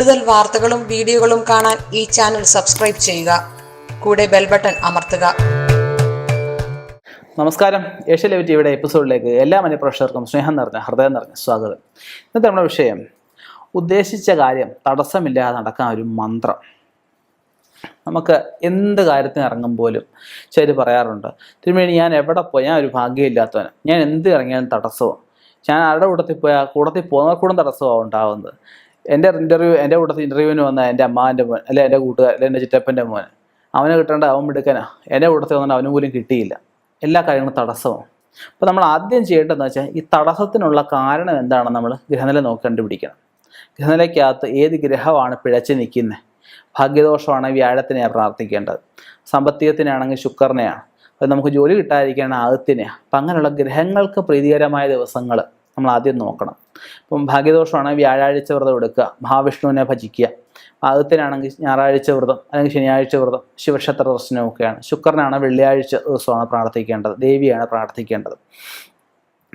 കൂടുതൽ വാർത്തകളും വീഡിയോകളും കാണാൻ ഈ ചാനൽ സബ്സ്ക്രൈബ് ചെയ്യുക. കൂടെ ബെൽ ബട്ടൺ അമർത്തുക. നമസ്കാരം. ഏഷ്യ ലൈവ് ടിവിയുടെ എപ്പിസോഡിലേക്ക് എല്ലാ മനുപ്രേക്ഷകർക്കും സ്നേഹം നിറഞ്ഞ ഹൃദയം നിറഞ്ഞ സ്വാഗതം. ഇന്നത്തെ നമ്മുടെ വിഷയം ഉദ്ദേശിച്ച കാര്യം തടസ്സമില്ലാതെ നടക്കാൻ ഒരു മന്ത്രം. നമുക്ക് എന്ത് കാര്യത്തിന് ഇറങ്ങും പോലും ചിലർ പറയാറുണ്ട്. തിരുമേനി ഞാൻ എവിടെ പോയി? ഞാൻ ഒരു ഭാഗ്യമില്ലാത്തവന്. ഞാൻ എന്ത് ഇറങ്ങിയാലും തടസ്സവും. ഞാൻ ആരുടെ കൂട്ടത്തിൽ പോയാൽ കൂട്ടത്തിൽ പോകുന്നവർക്കൂടും തടസ്സമാണ് ഉണ്ടാകുന്നത് എന്റെ ഇന്റർവ്യൂ എന്റെ കൂട്ടത്തിൽ ഇന്റർവ്യൂവിന് വന്ന എന്റെ അമ്മാന്റെ മോൻ അല്ലെ എന്റെ കൂട്ടുകാർ അല്ലെ എന്റെ ചിറ്റപ്പന്റെ മോൻ അവനെ കിട്ടേണ്ട അവൻ മിടുക്കനാ. എന്റെ കൂട്ടത്തിൽ വന്നാൽ അവന് പോലും കിട്ടിയില്ല. എല്ലാ കാര്യങ്ങളും തടസ്സവും. അപ്പോൾ നമ്മൾ ആദ്യം ചെയ്യേണ്ടതെന്ന് വെച്ചാൽ ഈ തടസ്സത്തിനുള്ള കാരണം എന്താണെന്ന് നമ്മൾ ഗ്രഹനില നോക്കി കണ്ടുപിടിക്കണം. ഗ്രഹനിലയ്ക്കകത്ത് ഏത് ഗ്രഹമാണ് പിഴച്ച് നിൽക്കുന്നത് ഭാഗ്യദോഷമാണെങ്കിൽ വ്യാഴത്തിനെയാണ് പ്രാർത്ഥിക്കേണ്ടത്. സാമ്പത്തികത്തിനാണെങ്കിൽ ശുക്രനെയാണ് അത് നമുക്ക് ജോലി കിട്ടാതിരിക്കുകയാണ് ആദ്യത്തിനെയാണ് അപ്പം അങ്ങനെയുള്ള ഗ്രഹങ്ങൾക്ക് പ്രീതികരമായ ദിവസങ്ങൾ നമ്മൾ ആദ്യം നോക്കണം. ഇപ്പം ഭാഗ്യദോഷമാണ് വ്യാഴാഴ്ച വ്രതം എടുക്കുക. മഹാവിഷ്ണുവിനെ ഭജിക്കുക. പാദത്തിനാണെങ്കിൽ ഞായറാഴ്ച വ്രതം അല്ലെങ്കിൽ ശനിയാഴ്ച വ്രതം ശിവക്ഷേത്ര ദർശനമൊക്കെയാണ്. ശുക്രനാണ് വെള്ളിയാഴ്ച ദിവസമാണ് പ്രാർത്ഥിക്കേണ്ടത്. ദേവിയാണ് പ്രാർത്ഥിക്കേണ്ടത്.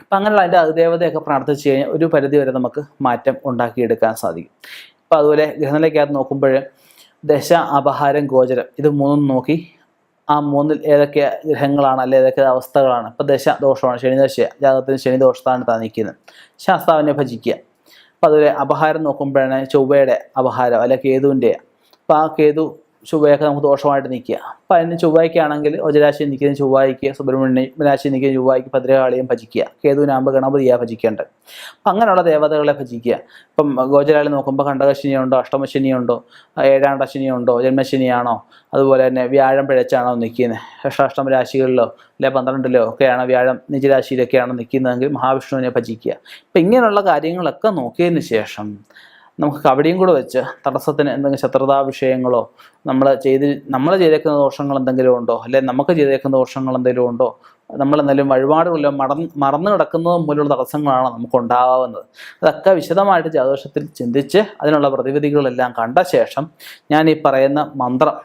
അപ്പം അങ്ങനെയുള്ള അതിന്റെ അതിദേവതയൊക്കെ പ്രാർത്ഥിച്ചു കഴിഞ്ഞാൽ ഒരു പരിധി വരെ നമുക്ക് മാറ്റം ഉണ്ടാക്കിയെടുക്കാൻ സാധിക്കും. അപ്പം അതുപോലെ ഗ്രഹനിലയ്ക്കകത്ത് നോക്കുമ്പോൾ ദശ അപഹാരം ഗോചരം ഇത് മൂന്നും നോക്കി ആ മൂന്നിൽ ഏതൊക്കെ ഗ്രഹങ്ങളാണ് അല്ലെ ഏതൊക്കെ അവസ്ഥകളാണ്? ഇപ്പം ദശ ദോഷമാണ് ശനി ശനിദശ ജാതകത്തിന് ശനി ദോഷത്താണ് നിൽക്കുന്നത്. ശാസ്താവിനെ ഭജിക്കുക. അപ്പം അതുപോലെ അപഹാരം നോക്കുമ്പോഴാണ് ചൊവ്വയുടെ അപഹാരം അല്ലെ കേതുവിന്റെ. അപ്പം ആ കേതു ചൊവ്വയൊക്കെ നമുക്ക് ദോഷമായിട്ട് നിൽക്കുക. അപ്പം അതിന് ചൊവ്വായ്ക്കാണെങ്കിൽ ഒജരാശി നിൽക്കുന്ന ചൊവ്വായിക്ക് സുബ്രഹ്മണ്യം രാശി നിൽക്കുന്ന ചൊവ്വായിക്ക് ഭദ്രകാളിയും ഭജിക്കുക. കേതുവിനാകുമ്പോൾ ഗണപതിയാണ് ഭജിക്കേണ്ടത്. അപ്പം അങ്ങനെയുള്ള ദേവതകളെ ഭജിക്കുക. ഇപ്പം ഗോചരാളി നോക്കുമ്പോൾ കണ്ടകശനിയുണ്ടോ അഷ്ടമശനിയുണ്ടോ ഏഴാണ്ടശനിയുണ്ടോ ജന്മശനിയാണോ അതുപോലെ തന്നെ വ്യാഴം പിഴച്ചാണോ നിൽക്കുന്നത് അഷ്ടാഷ്ടമ രാശികളിലോ അല്ലെ പന്ത്രണ്ടിലോ ഒക്കെയാണ് വ്യാഴം നിജരാശിയിലൊക്കെയാണ് നിൽക്കുന്നതെങ്കിൽ മഹാവിഷ്ണുവിനെ ഭജിക്കുക. അപ്പം ഇങ്ങനെയുള്ള കാര്യങ്ങളൊക്കെ നോക്കിയതിന് ശേഷം നമുക്ക് കബഡിയും കൂടെ വെച്ച് തടസ്സത്തിന് എന്തെങ്കിലും ശത്രുതാ വിഷയങ്ങളോ നമ്മൾ ചെയ്ത് നമ്മൾ ചെയ്തേക്കുന്ന ദോഷങ്ങൾ എന്തെങ്കിലും ഉണ്ടോ? അല്ലെ നമുക്ക് ചെയ്തേക്കുന്ന ദോഷങ്ങൾ എന്തെങ്കിലും ഉണ്ടോ? നമ്മൾ എന്തെങ്കിലും വഴിപാടുകളിലോ മറന്ന് മറന്നു കിടക്കുന്നത് മൂലമുള്ള തടസ്സങ്ങളാണ് നമുക്ക് ഉണ്ടാകുന്നത് അതൊക്കെ വിശദമായിട്ട് ജാതോഷത്തിൽ ചിന്തിച്ച് അതിനുള്ള പ്രതിവിധികളെല്ലാം കണ്ട ശേഷം ഞാൻ ഈ പറയുന്ന മന്ത്രം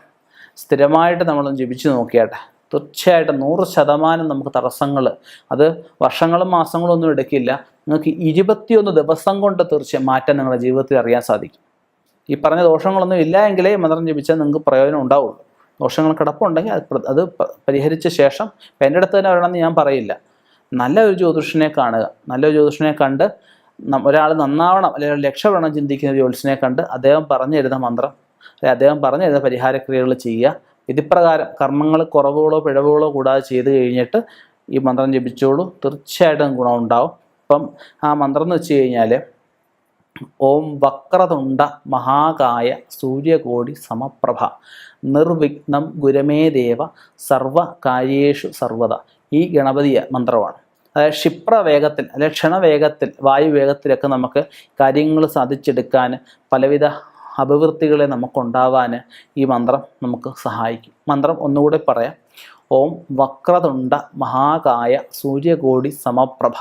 സ്ഥിരമായിട്ട് നമ്മളൊന്ന് ജപിച്ചു നോക്കിയാട്ടെ. തീർച്ചയായിട്ടും നൂറ് ശതമാനം നമുക്ക് തടസ്സങ്ങൾ അത് വർഷങ്ങളും മാസങ്ങളും ഒന്നും എടുക്കില്ല. നിങ്ങൾക്ക് ഇരുപത്തിയൊന്ന് ദിവസം കൊണ്ട് തീർച്ചയായും മാറ്റം നിങ്ങളുടെ ജീവിതത്തിൽ അറിയാൻ സാധിക്കും. ഈ പറഞ്ഞ ദോഷങ്ങളൊന്നും ഇല്ല എങ്കിലേ മന്ത്രം ജപിച്ചാൽ നിങ്ങൾക്ക് പ്രയോജനം ഉണ്ടാവുള്ളൂ. ദോഷങ്ങൾ കിടപ്പുണ്ടെങ്കിൽ അത് അത് പരിഹരിച്ച ശേഷം എന്റെ അടുത്ത് തന്നെ വരണമെന്ന് ഞാൻ പറയില്ല. നല്ല ഒരു ജ്യോതിഷനെ കാണുക. നല്ലൊരു ജ്യോതിഷനെ കണ്ട് ഒരാൾ നന്നാവണം അല്ലെങ്കിൽ രക്ഷപ്പെടണം ചിന്തിക്കുന്ന ജ്യോതിഷനെ കണ്ട് അദ്ദേഹം പറഞ്ഞു തരുന്ന മന്ത്രം അല്ലെങ്കിൽ അദ്ദേഹം പറഞ്ഞു തരുന്ന പരിഹാരക്രിയകൾ ചെയ്യുക. ഇതിപ്രകാരം കർമ്മങ്ങൾ കുറവുകളോ പിഴവുകളോ കൂടാതെ ചെയ്ത് കഴിഞ്ഞിട്ട് ഈ മന്ത്രം ജപിച്ചോളൂ. തീർച്ചയായിട്ടും ഗുണമുണ്ടാവും. അപ്പം ആ മന്ത്രം എന്ന് വെച്ച് കഴിഞ്ഞാൽ ഓം വക്രതുണ്ട മഹാകായ സൂര്യകോടി സമപ്രഭ നിർവിഘ്നം ഗുരമേ ദേവ സർവകാര്യേഷു സർവത ഈ ഗണപതിയ മന്ത്രമാണ്. അതായത് ക്ഷിപ്രവേഗത്തിൽ അല്ലെങ്കിൽ ക്ഷണവേഗത്തിൽ വായുവേഗത്തിലൊക്കെ നമുക്ക് കാര്യങ്ങൾ സാധിച്ചെടുക്കാൻ പലവിധ അഭിവൃദ്ധികളെ നമുക്കുണ്ടാവാൻ ഈ മന്ത്രം നമുക്ക് സഹായിക്കും. മന്ത്രം ഒന്നുകൂടെ പറയാം. ഓം വക്രതുണ്ട മഹാകായ സൂര്യകോടി സമപ്രഭ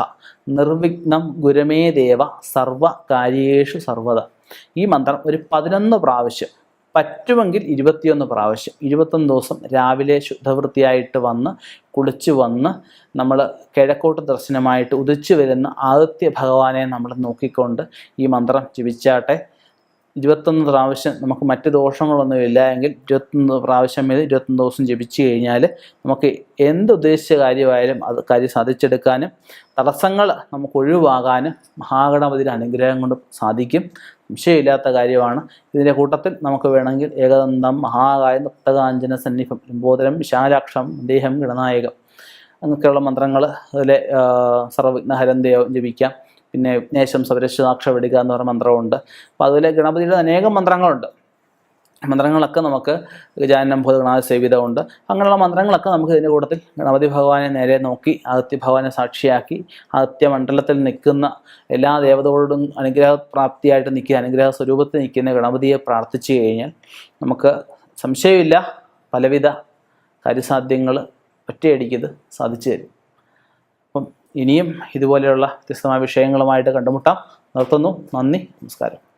നിർവിഘ്നം ഗുരമേ ദേവ സർവകാര്യേഷു സർവത ഈ മന്ത്രം ഒരു പതിനൊന്ന് പ്രാവശ്യം പറ്റുമെങ്കിൽ ഇരുപത്തിയൊന്ന് പ്രാവശ്യം ഇരുപത്തൊന്ന് ദിവസം രാവിലെ ശുദ്ധവൃത്തിയായിട്ട് വന്ന് കുളിച്ച് വന്ന് നമ്മൾ കിഴക്കോട്ട് ദർശനമായിട്ട് ഉദിച്ചു വരുന്ന ആദിത്യ ഭഗവാനെ നമ്മൾ നോക്കിക്കൊണ്ട് ഈ മന്ത്രം ജപിച്ചാട്ടെ. ഇരുപത്തൊന്ന് പ്രാവശ്യം നമുക്ക് മറ്റ് ദോഷങ്ങളൊന്നും ഇല്ല എങ്കിൽ ഇരുപത്തൊന്ന് പ്രാവശ്യം ഇത് ഇരുപത്തൊന്ന് ദിവസം ജപിച്ചു കഴിഞ്ഞാൽ നമുക്ക് എന്ത് ഉദ്ദേശിച്ച കാര്യമായാലും അത് കാര്യം സാധിച്ചെടുക്കാനും തടസ്സങ്ങൾ നമുക്ക് ഒഴിവാകാനും മഹാഗണപതിയുടെ അനുഗ്രഹം കൊണ്ട് സാധിക്കും. സംശയമില്ലാത്ത കാര്യമാണ്. ഇതിന്റെ കൂട്ടത്തിൽ നമുക്ക് വേണമെങ്കിൽ ഏകദന്തം മഹാകായ നൃത്തകാഞ്ചന സന്നിഹം ലംബോദരം വിശാലാക്ഷം ദേഹം ഗണനായകം അങ്ങനെയൊക്കെയുള്ള മന്ത്രങ്ങൾ അതിലെ സർവവിഘ്നഹരന്തയോ ജപിക്കാം. പിന്നെ വിഘ്നേശം സവരശാക്ഷ വിടുക എന്ന് പറഞ്ഞ മന്ത്രമുണ്ട് അപ്പോൾ അതുപോലെ ഗണപതിയുടെ അനേകം മന്ത്രങ്ങളുണ്ട്. മന്ത്രങ്ങളൊക്കെ നമുക്ക് ഗജാനം ഭൂതഗണാഥ സേവിതമുണ്ട്. അങ്ങനെയുള്ള മന്ത്രങ്ങളൊക്കെ നമുക്ക് ഇതിന്റെ കൂട്ടത്തിൽ ഗണപതി ഭഗവാനെ നേരെ നോക്കി ആദിത്യ ഭഗവാനെ സാക്ഷിയാക്കി ആദിത്യ മണ്ഡലത്തിൽ നിൽക്കുന്ന എല്ലാ ദേവതകളോടും അനുഗ്രഹ പ്രാപ്തിയായിട്ട് നിൽക്കുക അനുഗ്രഹ സ്വരൂപത്തിൽ നിൽക്കുന്ന ഗണപതിയെ പ്രാർത്ഥിച്ചു കഴിഞ്ഞാൽ നമുക്ക് സംശയമില്ല. പലവിധ കാര്യസാധ്യങ്ങൾ ഒറ്റയടിക്കത് സാധിച്ചു തരും. ഇനിയും ഇതുപോലെയുള്ള വ്യത്യസ്തമായ വിഷയങ്ങളുമായിട്ട് കണ്ടുമുട്ടാം. നിർത്തുന്നു. നന്ദി. നമസ്കാരം.